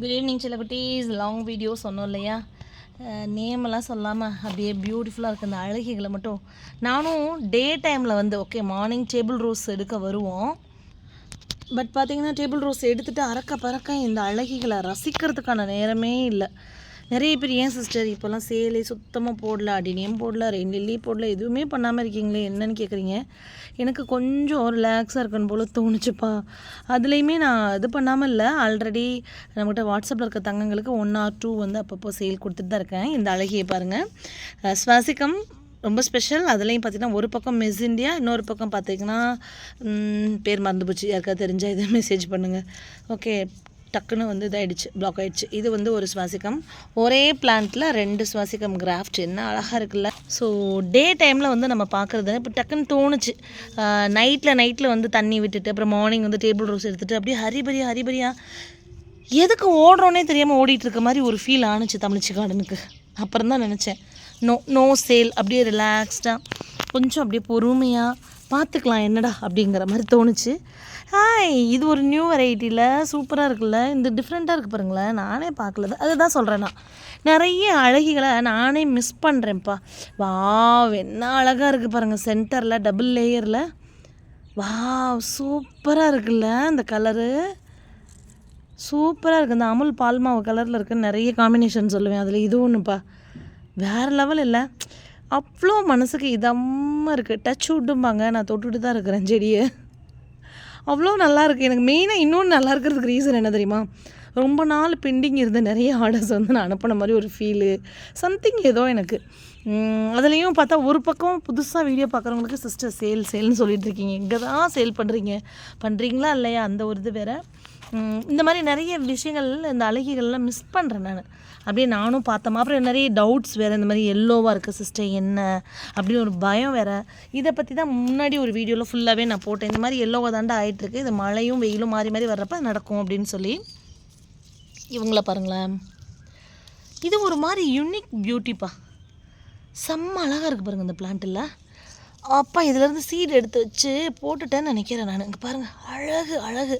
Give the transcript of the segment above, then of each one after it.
Good evening சில குட்டீஸ் long video சொன்னோம் இல்லையா? நேமெல்லாம் சொல்லாமல் அப்படியே பியூட்டிஃபுல்லாக இருக்குது அந்த அழகிகளை மட்டும் நானும் டே டைமில் வந்து ஓகே மார்னிங் டேபிள் ரோஸ் எடுக்க வருவோம். பட் பார்த்திங்கன்னா டேபிள் ரோஸ் எடுத்துகிட்டு அறக்க பறக்க இந்த அழகிகளை ரசிக்கிறதுக்கான நேரமே இல்லை. நிறைய பேர் ஏன் சிஸ்டர் இப்போல்லாம் சேலை சுத்தமாக போடல அடினியம் போடல ரெயின் லில்லி போடல எதுவுமே பண்ணாமல் இருக்கீங்களே என்னன்னு கேட்குறீங்க எனக்கு கொஞ்சம் ரிலாக்ஸாக இருக்கணும் போல் தோணுச்சுப்பா. அதுலேயுமே நான் இது பண்ணாமல் இல்லை. ஆல்ரெடி நம்மகிட்ட வாட்ஸ்அப்பில் இருக்க தங்கங்களுக்கு ஒன் ஆர் டூ வந்து அப்பப்போ சேல் கொடுத்துட்டு தான் இருக்கேன். இந்த அழகியை பாருங்கள் அஹ் சுவாசிக்கம் ரொம்ப ஸ்பெஷல் அதுலேயும் பார்த்தீங்கன்னா ஒரு பக்கம் மிஸ் இந்தியா இன்னொரு பக்கம் பார்த்தீங்கன்னா பேர் மறந்து போச்சு. யாருக்காவது தெரிஞ்சால் இதை மெசேஜ் பண்ணுங்கள் ஓகே டக்குன்னு வந்து இதாயிடுச்சு பிளாக் ஆயிடுச்சு. இது வந்து ஒரு சுவாசிக்கம். ஒரே பிளான்ட்டில் ரெண்டு சுவாசிக்கம் கிராஃப்ட் என்ன அழகாக இருக்குல்ல? ஸோ டே டைமில் வந்து நம்ம பார்க்குறது இப்போ டக்குன்னு தோணுச்சு. நைட்டில் நைட்டில் வந்து தண்ணி விட்டுட்டு அப்புறம் மார்னிங் வந்து டேபிள் ரோஸ் எடுத்துகிட்டு அப்படியே ஹரிபரியா ஹரிபரியா எதுக்கு ஓடுறோன்னே தெரியாமல் ஓடிட்டு இருக்க மாதிரி ஒரு ஃபீல் ஆணுச்சு தமிழ்ச்சி கார்டனுக்கு அப்புறம் தான் நினச்சேன். நோ நோ சேல் அப்படியே ரிலாக்ஸ்டாக கொஞ்சம் அப்படியே பொறுமையாக பார்த்துக்கலாம் என்னடா அப்படிங்கிற மாதிரி தோணுச்சு. ஹாய் இது ஒரு நியூ வெரைட்டியில் சூப்பராக இருக்குல்ல? இந்த டிஃப்ரெண்ட்டாக இருக்குது பாருங்களேன். நானே பார்க்கல. அதுதான் சொல்கிறேன் நான். நிறைய அழகிகளை நானே மிஸ் பண்ணுறேன்ப்பா வா என்ன அழகாக இருக்குது பாருங்கள் சென்டரில் டபுள் லேயரில் வா சூப்பராக இருக்குல்ல இந்த கலரு சூப்பராக இருக்குது இந்த அமுல் பால்மாவு கலரில் இருக்குது நிறைய காம்பினேஷன் சொல்லுவேன். அதில் இது ஒன்றுப்பா வேறு லெவல் இல்லை. அவ்வளோ மனசுக்கு இதமாக இருக்குது டச் விட்டும்பாங்க. நான் தொட்டுட்டு தான் இருக்கிறேன் செடியை. அவ்வளோ நல்லாயிருக்கு எனக்கு மெயினாக இன்னொன்று நல்லா இருக்கிறதுக்கு ரீசன் என்ன தெரியுமா? ரொம்ப நாள் பெண்டிங் இருந்த நிறைய ஆர்டர்ஸ் வந்து நான் அனுப்பின மாதிரி ஒரு ஃபீலு சம்திங் ஏதோ எனக்கு. அதுலேயும் பார்த்தா ஒரு பக்கம் புதுசாக வீடியோ பார்க்குறவங்களுக்கு சிஸ்டர் சேல் சேல்னு சொல்லிட்டு இருக்கீங்க. இங்கே தான் சேல் பண்ணுறீங்க பண்ணுறீங்களா இல்லையா? அந்த ஒரு இது வேறு. இந்த மாதிரி நிறைய விஷயங்கள் இந்த அழகிகள்லாம் மிஸ் பண்ணுறேன் நான். அப்படியே நானும் பார்த்தேன். அப்புறம் நிறைய டவுட்ஸ் வேறு இந்த மாதிரி எல்லோவாக இருக்குது சிஸ்டர் என்ன? அப்படின்னு ஒரு பயம் வேறு. இதை பற்றி தான் முன்னாடி ஒரு வீடியோவில் ஃபுல்லாகவே நான் போட்டேன். இந்த மாதிரி எல்லோவாக தாண்டா ஆகிட்டுருக்கு இது மழையும் வெயிலும் மாறி மாறி வர்றப்ப நடக்கும் அப்படின்னு சொல்லி. இவங்கள பாருங்களேன். இது ஒரு மாதிரி யூனிக் பியூட்டிப்பா செம்ம அழகாக இருக்குது பாருங்கள் இந்த பிளான்ட்டில் அப்பா இதுலேருந்து சீடு எடுத்து வச்சு போட்டுட்டேன்னு நினைக்கிறேன் நான். இங்கே பாருங்கள் அழகு அழகு.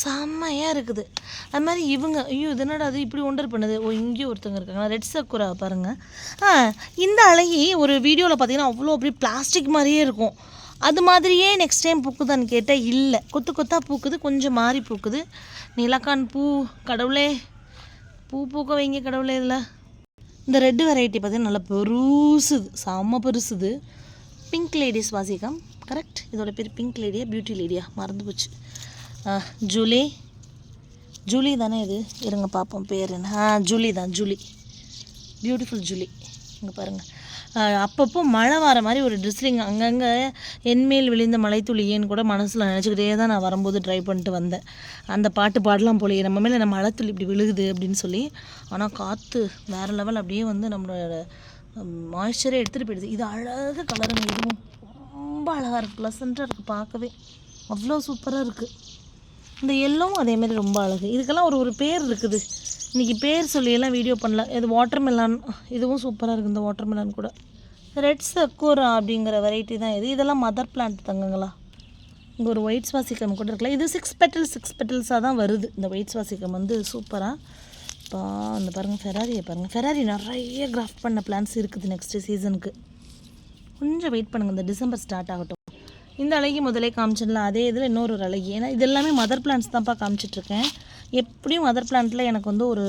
செம்மையாக இருக்குது. அது மாதிரி இவங்க ஐயோ இதனோட என்னடா அது இப்படி ஒண்டர் பண்ணுது. ஓ இங்கேயும் ஒருத்தவங்க இருக்காங்க ரெட் சக்குரா பாருங்கள் ஆ இந்த அழகி ஒரு வீடியோவில் பார்த்தீங்கன்னா அவ்வளோ அப்படியே பிளாஸ்டிக் மாதிரியே இருக்கும். அது மாதிரியே நெக்ஸ்ட் டைம் பூக்குதான்னு கேட்டால் இல்லை. கொத்து கொத்தாக பூக்குது கொஞ்சம் மாறி பூக்குது. நிலக்கான் பூ கடவுளே. பூ பூக்க வைங்க கடவுளே இதில். இந்த ரெட்டு வெரைட்டி பார்த்தீங்கன்னா நல்லா பெருசுது செம்ம பெருசுது. பிங்க் லேடிஸ் வாசிக்கம் கரெக்ட் இதோட பேர் பிங்க் லேடியா பியூட்டி லேடியா மறந்து போச்சு. ஜூலி. ஜூலி தானே இது? இருங்க பார்ப்போம் பேர் என்ன. ஆ ஜூலி தான் ஜூலி. Beautiful Julie. இங்கே பாருங்கள் அப்பப்போ மழை வர மாதிரி ஒரு ட்ரெஸ்லிங் அங்கங்கே என்மேல் விழுந்த மழைத்துளியேன்னு கூட மனசில் நினச்சிக்கிட்டே தான் நான் வரும்போது ட்ரை பண்ணிட்டு வந்தேன். அந்த பாட்டு பாடலாம் போலயே நம்ம மேலே நம்ம துளி இப்படி விழுகுது அப்படின்னு சொல்லி. ஆனால் காற்று வேறு லெவல் அப்படியே வந்து நம்மளோட மாய்ச்சரே எடுத்துகிட்டு போயிடுது. இது அழகாக கலருங்க இதுவும் ரொம்ப அழகாக இருக்குது ப்ளசண்ட்டாக இருக்குது பார்க்கவே. அவ்வளோ சூப்பராக இருக்குது இந்த எல்லோவும் அதேமாதிரி ரொம்ப அழகு. இதுக்கெல்லாம் ஒரு ஒரு பேர் இருக்குது. இன்றைக்கி பேர் சொல்லியெல்லாம் வீடியோ பண்ணல. இது வாட்டர் மெலான் இதுவும் சூப்பராக இருக்குது இந்த வாட்டர் மெலான் கூட. ரெட் சக்கூரா அப்படிங்கிற வெரைட்டி தான் இது. இதெல்லாம் மதர் பிளான்ட் தங்கங்களா? இங்கே ஒரு ஒயிட் சுவாசிக்கம் கூட இருக்கல இது சிக்ஸ் பெட்டல் சிக்ஸ் பெட்டல்ஸாக தான் வருது. இந்த ஒயிட் சுவாசிக்கம் வந்து சூப்பராக இப்போ அந்த பாருங்கள் ஃபெராரியை பாருங்கள் ஃபெராரி நிறைய கிராஃப்ட் பண்ண பிளான்ஸ் இருக்குது நெக்ஸ்ட் சீசனுக்கு கொஞ்சம் வெயிட் பண்ணுங்கள் இந்த டிசம்பர் ஸ்டார்ட் ஆகட்டும். இந்த அழகி முதலே காமிச்சிடலாம். அதே இதில் இன்னொரு ஒரு அழகி. ஏன்னா இது எல்லாமே மதர் பிளான்ஸ் தான்ப்பா காமிச்சிட்ருக்கேன். எப்படியும் மதர் பிளான்ட்டில் எனக்கு வந்து ஒரு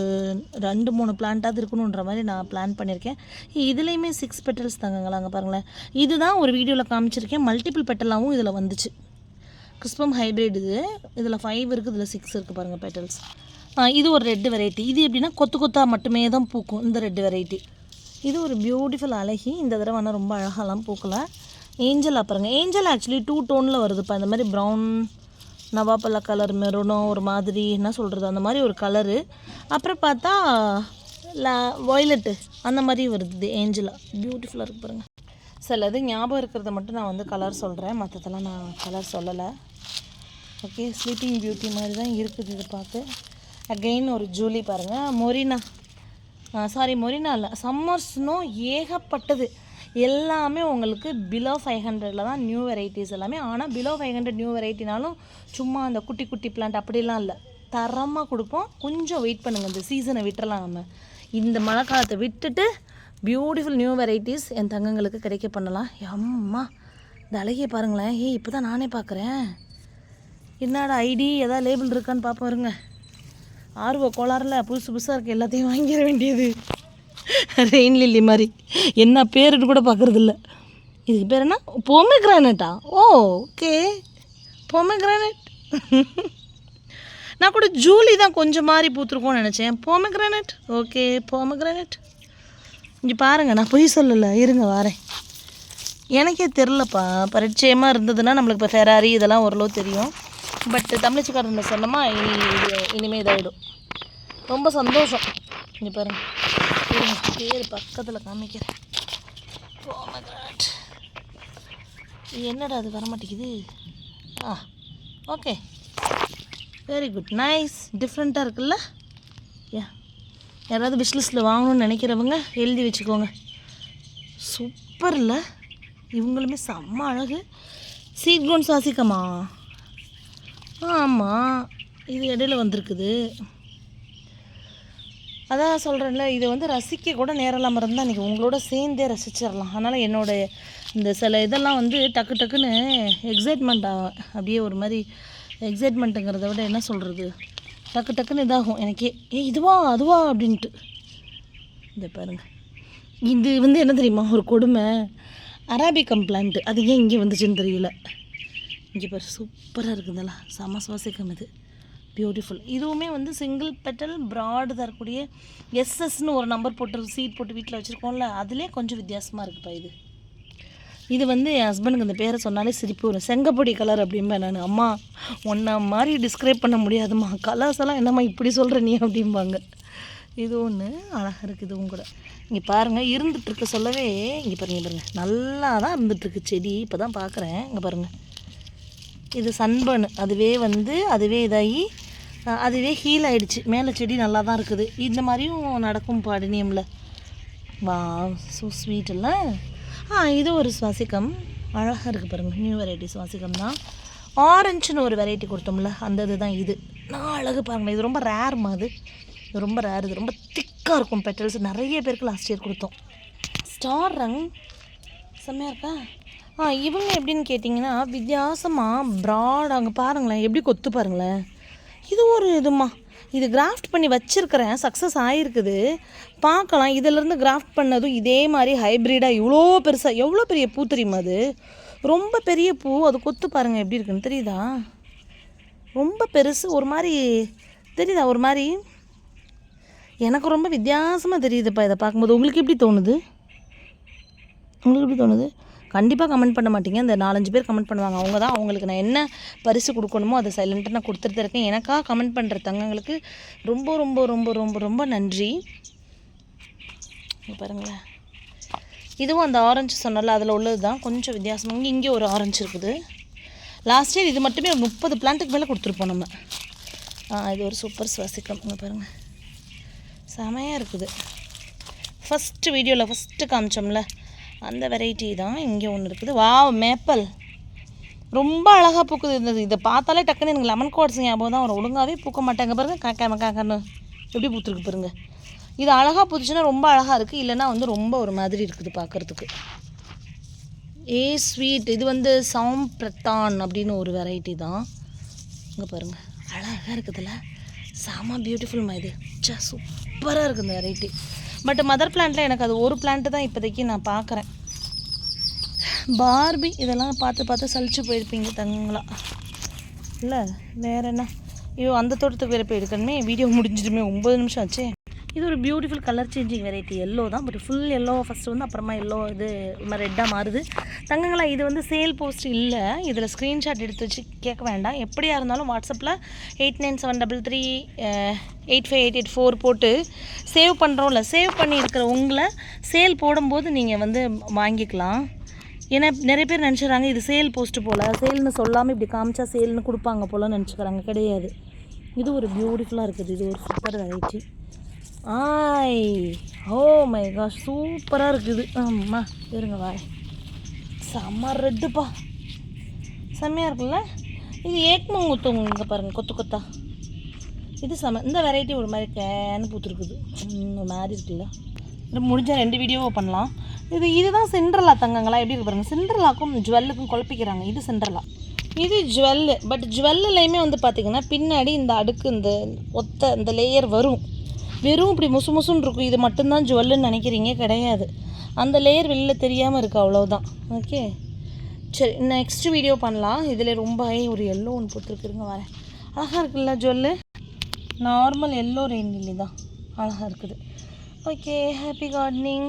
ரெண்டு மூணு பிளான்ட்டாவது இருக்கணுன்ற மாதிரி நான் பிளான் பண்ணியிருக்கேன். இதுலேயுமே சிக்ஸ் பெட்டல்ஸ் தாங்கங்களா அங்கே பாருங்களேன். இதுதான் ஒரு வீடியோவில் காமிச்சிருக்கேன். மல்டிபிள் பெட்டலாகவும் இதில் வந்துச்சு. கிறிஸ்பம் ஹைப்ரிட் இது. இதில் ஃபைவ் இருக்குது இதில் சிக்ஸ் இருக்குது பாருங்கள் பெட்டல்ஸ் இது ஒரு ரெட்டு வெரைட்டி இது எப்படின்னா கொத்து கொத்தாக மட்டுமே தான் பூக்கும் இந்த ரெட்டு வெரைட்டி இது ஒரு பியூட்டிஃபுல் அழகி. இந்த தடவை ஆனால் ரொம்ப அழகாலாம் பூக்கல. ஏஞ்சலா பாருங்கள் ஏஞ்சல் ஆக்சுவலி டூ டோனில் வருதுப்பா. இந்த மாதிரி ப்ரௌன் நவாப்பழ கலர் மெரூனோ ஒரு மாதிரி என்ன சொல்கிறது அந்த மாதிரி ஒரு கலரு அப்புறம் பார்த்தா லா வயலட்டு அந்த மாதிரி வருது ஏஞ்சலா. பியூட்டிஃபுல்லாக இருக்குது பாருங்கள் சிலது ஞாபகம் இருக்கிறத மட்டும் நான் வந்து கலர் சொல்கிறேன் மற்றதெல்லாம் நான் கலர் சொல்லலை. ஓகே ஸ்லீப்பிங் பியூட்டி மாதிரி தான் இருக்குது இது பார்த்து. அகெயின் ஒரு ஜூலி பாருங்கள் மொரினா சாரி மொரினா இல்லை. சம்மர் ஸ்னோ ஏகப்பட்டது. எல்லாமே உங்களுக்கு பிலோ ஃபைவ் ஹண்ட்ரடில் தான் நியூ வெரைட்டிஸ் எல்லாமே. ஆனால் பிலோ ஃபைவ் ஹண்ட்ரட் நியூ வெரைட்டினாலும் சும்மா அந்த குட்டி குட்டி பிளான்ட் அப்படிலாம் இல்லை. தரமாக கொடுப்போம். கொஞ்சம் வெயிட் பண்ணுங்கள் இந்த சீசனை விட்டுறலாம் நம்ம. இந்த மழை காலத்தை விட்டுட்டு பியூட்டிஃபுல் நியூ வெரைட்டிஸ் என் தங்கங்களுக்கு கிடைக்க பண்ணலாம். அம்மா இந்த அழகிய பாருங்களேன். ஏய் இப்போ தான் நானே பார்க்குறேன் என்னடா ஐடி எதாவது லேபிள் இருக்கான்னு பார்ப்போம் இருங்க. ஆர்வ கோளாறுல புதுசு புதுசாக இருக்குது எல்லாத்தையும் வாங்கிட வேண்டியது. ரெயின் லில்லி மாதிரி. என்ன பேருன்னு கூட பார்க்குறதில்ல இதுக்கு பேர் என்ன? பொம்மை கிரானட்டா ஓ ஓகே. பொம்மை கிரானட் நான் கூட ஜூலி தான் கொஞ்சம் மாதிரி பூத்துருக்கோன்னு நினச்சேன். பொம்மை கிரானட் ஓகே பொம்மை கிரானட் இங்கே பாருங்கள் நான் பொய் சொல்லலை. இருங்க வரேன். எனக்கே தெரிலப்பா பரிச்சயமாக இருந்ததுன்னா நம்மளுக்கு இப்போ ஃபெராரி இதெல்லாம் ஓரளவு தெரியும். பட் தமிழ்ச்சிக்காரன் சொன்னோமா இனி இது இனிமேல் இதாகிடும் ரொம்ப சந்தோஷம். இங்கே பாருங்கள் பேர் பக்கத்தில் காமிக்கிறேன். Oh Pomegranate. இது என்னடா அது வரமாட்டேங்குது? ஆ ஓகே வெரி குட் நைஸ் டிஃப்ரெண்ட்டாக இருக்குல்ல? யா யாராவது பிஸ்னஸில் வாங்கணும்னு நினைக்கிறவங்க எழுதி வச்சுக்கோங்க. சூப்பரில் இவங்களுமே செம்ம அழகு. சீட் க்ரோன் சாசிக்கமா? ஆமாம் இது இடையில வந்திருக்குது. அதான் சொல்கிறேன்ல இதை வந்து ரசிக்க கூட நேரலாமல் இருந்தால் இன்றைக்கி உங்களோட சேர்ந்தே ரசிச்சிடலாம். அதனால் என்னோட இந்த சில இதெல்லாம் வந்து டக்கு டக்குன்னு எக்ஸைட்மெண்ட் ஆகும் அப்படியே ஒரு மாதிரி எக்ஸைட்மெண்ட்டுங்கிறத விட என்ன சொல்கிறது டக்கு டக்குன்னு இதாகும். எனக்கே ஏ இதுவா அதுவா? அப்படின்ட்டு. இந்த பாருங்க. இது வந்து என்ன தெரியுமா? ஒரு கொடுமை. அராபிகம் பிளான்ட் அது ஏன் இங்கே வந்துச்சுன்னு தெரியல. இங்கே பாரு சூப்பராக இருக்குதுல்ல செம சுவாசிக்கம் இது. பியூட்டிஃபுல் இதுவுமே வந்து சிங்கிள் பெட்டல் ப்ராடு தரக்கூடிய எஸ்எஸ்னு ஒரு நம்பர் போட்டு சீட் போட்டு வீட்டில் வச்சுருக்கோம்ல அதுலேயே கொஞ்சம் வித்தியாசமாக இருக்குப்பா இது. இது வந்து என் ஹஸ்பண்டுக்கு இந்த பேரை சொன்னாலே சிரிப்பு வரும். செங்கப்பொடி கலர் அப்படிம்பேன் நான். அம்மா ஒன்றா மாதிரி டிஸ்கிரைப் பண்ண முடியாதும்மா. கலர்ஸ் எல்லாம் என்னம்மா இப்படி சொல்கிற நீ அப்படிம்பாங்க. இது ஒன்று அழகாக இருக்குது இதுவும் கூட. இங்கே பாருங்கள் இருந்துகிட்ருக்க சொல்லவே இங்கே பாருங்க பாருங்கள் நல்லா தான் இருந்துகிட்ருக்கு செடி. இப்போ தான் பார்க்குறேன் இங்கே பாருங்கள் இது சன்பர்னு அதுவே வந்து அதுவே இதாகி அதுவே ஹீல் ஆகிடுச்சு மேலே செடி நல்லா தான் இருக்குது. இந்த மாதிரியும் நடக்கும் பாடினியமில் வா ஸோ ஸ்வீட் இல்லை. ஆ இது ஒரு சுவாசிக்கம் அழகாக இருக்குது பாருங்கள் நியூ வெரைட்டி சுவாசிக்கம் தான். ஆரஞ்சுன்னு ஒரு வெரைட்டி கொடுத்தோம்ல. அந்த இதுதான் இது. நான் அழகு பாருங்களேன் இது ரொம்ப ரேர்மா அது. இது ரொம்ப ரேர் இது ரொம்ப திக்காக இருக்கும் பெட்டல்ஸ் நிறைய பேருக்கு லாஸ்ட் இயர் கொடுத்தோம். ஸ்டார் ரங் செம்மையாக இருக்கா? ஆ இவங்க எப்படின்னு கேட்டிங்கன்னா வித்தியாசமாக ப்ராட் அங்கே பாருங்களேன். எப்படி கொத்து பாருங்களேன். இது ஒரு இதுமா இது கிராஃப்ட் பண்ணி வச்சுருக்கிறேன். சக்ஸஸ் ஆகிருக்குது பார்க்கலாம். இதிலேருந்து கிராஃப்ட் பண்ணதும் இதே மாதிரி ஹைப்ரிடாக இவ்வளோ பெருசாக எவ்வளோ பெரிய பூ தெரியுமா அது? ரொம்ப பெரிய பூ. அது கொத்து பாருங்கள் எப்படி இருக்குன்னு தெரியுதா? ரொம்ப பெருசு ஒரு மாதிரி தெரியுதா ஒரு மாதிரி? எனக்கு ரொம்ப வித்தியாசமாக தெரியுதுப்பா இதை பார்க்கும்போது. உங்களுக்கு எப்படி தோணுது? உங்களுக்கு எப்படி தோணுது? கண்டிப்பாக கமெண்ட் பண்ண மாட்டீங்க. இந்த நாலஞ்சு பேர் கமெண்ட் பண்ணுவாங்க. அவங்க தான் அவங்களுக்கு நான் என்ன பரிசு கொடுக்கணுமோ அதை சைலண்ட்டாக நான் கொடுத்துட்டு தான் இருக்கேன். எனக்காக கமெண்ட் பண்ணுற தங்கங்களுக்கு ரொம்ப ரொம்ப ரொம்ப ரொம்ப ரொம்ப நன்றி. பாருங்களேன். இதுவும் அந்த ஆரஞ்சு சொன்னல அதில் உள்ளது தான் கொஞ்சம் வித்தியாசமாக இங்கே ஒரு ஆரஞ்சு இருக்குது. லாஸ்ட் இயர் இது மட்டுமே ஒரு முப்பது பிளான்ட்டுக்கு மேலே கொடுத்துருப்போம் நம்ம. இது ஒரு சூப்பர் சுவாசிக்கம் இங்கே பாருங்கள் செமையாக இருக்குது. ஃபஸ்ட்டு வீடியோவில் ஃபஸ்ட்டு காமிச்சோம்ல. அந்த வெரைட்டி தான் இங்கே ஒன்று இருக்குது. வா மேப்பல் ரொம்ப அழகாக பூக்குது இந்த இதை. பார்த்தாலே டக்குன்னு எனக்கு லெமன் கோட்ஸ் ஞாபகம் தான் ஒரு ஒழுங்காகவே பூக்க மாட்டாங்க. பாருங்க காக்காம காக்கான்னு எப்படி பூத்துருக்கு பாருங்க. இது அழகாக பூத்துச்சுன்னா ரொம்ப அழகாக இருக்குது இல்லைன்னா வந்து ரொம்ப ஒரு மாதிரி இருக்குது பார்க்குறதுக்கு. ஏ ஸ்வீட் இது வந்து சாம் பிரத்தான் அப்படின்னு ஒரு வெரைட்டி தான். இங்கே பாருங்கள் அழகாக இருக்குதுல்ல செம பியூட்டிஃபுல்மா இது. சா சூப்பராக இருக்குது இந்த வெரைட்டி பட் மதர் பிளான்ட்டில் எனக்கு அது ஒரு பிளான்ட்டு தான் இப்போதைக்கு நான் பார்க்குறேன். பார்பி இதெல்லாம் பார்த்து பார்த்து சலிச்சு போயிருப்பீங்க தங்களா இல்லை வேற என்ன? ஐயோ அந்த தோட்டத்துக்கு வேறு போய் எடுக்கணுமே வீடியோ முடிஞ்சிடுமே. ஒம்பது நிமிஷம் ஆச்சே. இது ஒரு beautiful colour changing variety yellow தான் பட் ஃபுல் எல்லோ ஃபஸ்ட்டு வந்து அப்புறமா எல்லோ இது ரெட்டாக மாறுது. தங்கங்களா இது வந்து சேல் போஸ்ட் இல்லை. இதில் ஸ்க்ரீன்ஷாட் எடுத்து வச்சு கேட்க வேண்டாம். எப்படியா இருந்தாலும் வாட்ஸ்அப்பில் eight nine seven double three eight five eight eight four போட்டு சேவ் பண்ணுறோம்ல சேவ் பண்ணி இருக்கிற உங்களை சேல் போடும்போது நீங்கள் வந்து வாங்கிக்கலாம். ஏன்னா நிறைய பேர் நினச்சிடறாங்க இது சேல் போஸ்ட்டு போல். சேல்னு சொல்லாமல் இப்படி காமிச்சா சேல்னு கொடுப்பாங்க போலன்னு நினச்சிக்கிறாங்க. கிடையாது. இது ஒரு பியூட்டிஃபுல்லாக இருக்குது. இது ஒரு சூப்பர் வெரைட்டி ஆய். ஓ மை கா சூப்பராக இருக்குது. ஆமா இருங்க வாய். செம்ம ரெட்டுப்பா. செம்மையாக இருக்குல்ல? இது ஏக்மங்குத்தவங்க இங்கே பாருங்கள் கொத்து கொத்தா. இது செம இந்த வெரைட்டி ஒரு மாதிரி கேன்னு பூத்துருக்குது. ஒரு மாதிரி இருக்குல்ல. முடிஞ்சால் முடிஞ்ச ரெண்டு வீடியோவை பண்ணலாம். இது இதுதான் சென்ட்ரலா தங்கங்களா? எப்படி இருக்கு பாருங்க. சென்ட்ரலாக்கும் ஜுவல்லுக்கும் குழப்பிக்கிறாங்க. இது சென்ட்ரலா இது ஜுவல்லு. பட் ஜுவல்லுலையுமே வந்து பார்த்திங்கன்னா பின்னாடி இந்த அடுக்கு இந்த ஒத்த இந்த லேயர் வரும். வெறும் இப்படி முசு முசுன்னு இருக்கும். இது மட்டும்தான் ஜுவல்லுன்னு நினைக்கிறீங்க? கிடையாது. அந்த லேயர் வெளில தெரியாமல் இருக்குது அவ்வளோதான் ஓகே சரி நெக்ஸ்ட் வீடியோ பண்ணலாம். இதில் ரொம்ப ஹை ஒரு எல்லோ ஒன்று போட்டுருக்குருங்க வரேன் அழகாக இருக்குல்ல jewel? Normal yellow rain lily தான். அழகாக இருக்குது. Okay happy gardening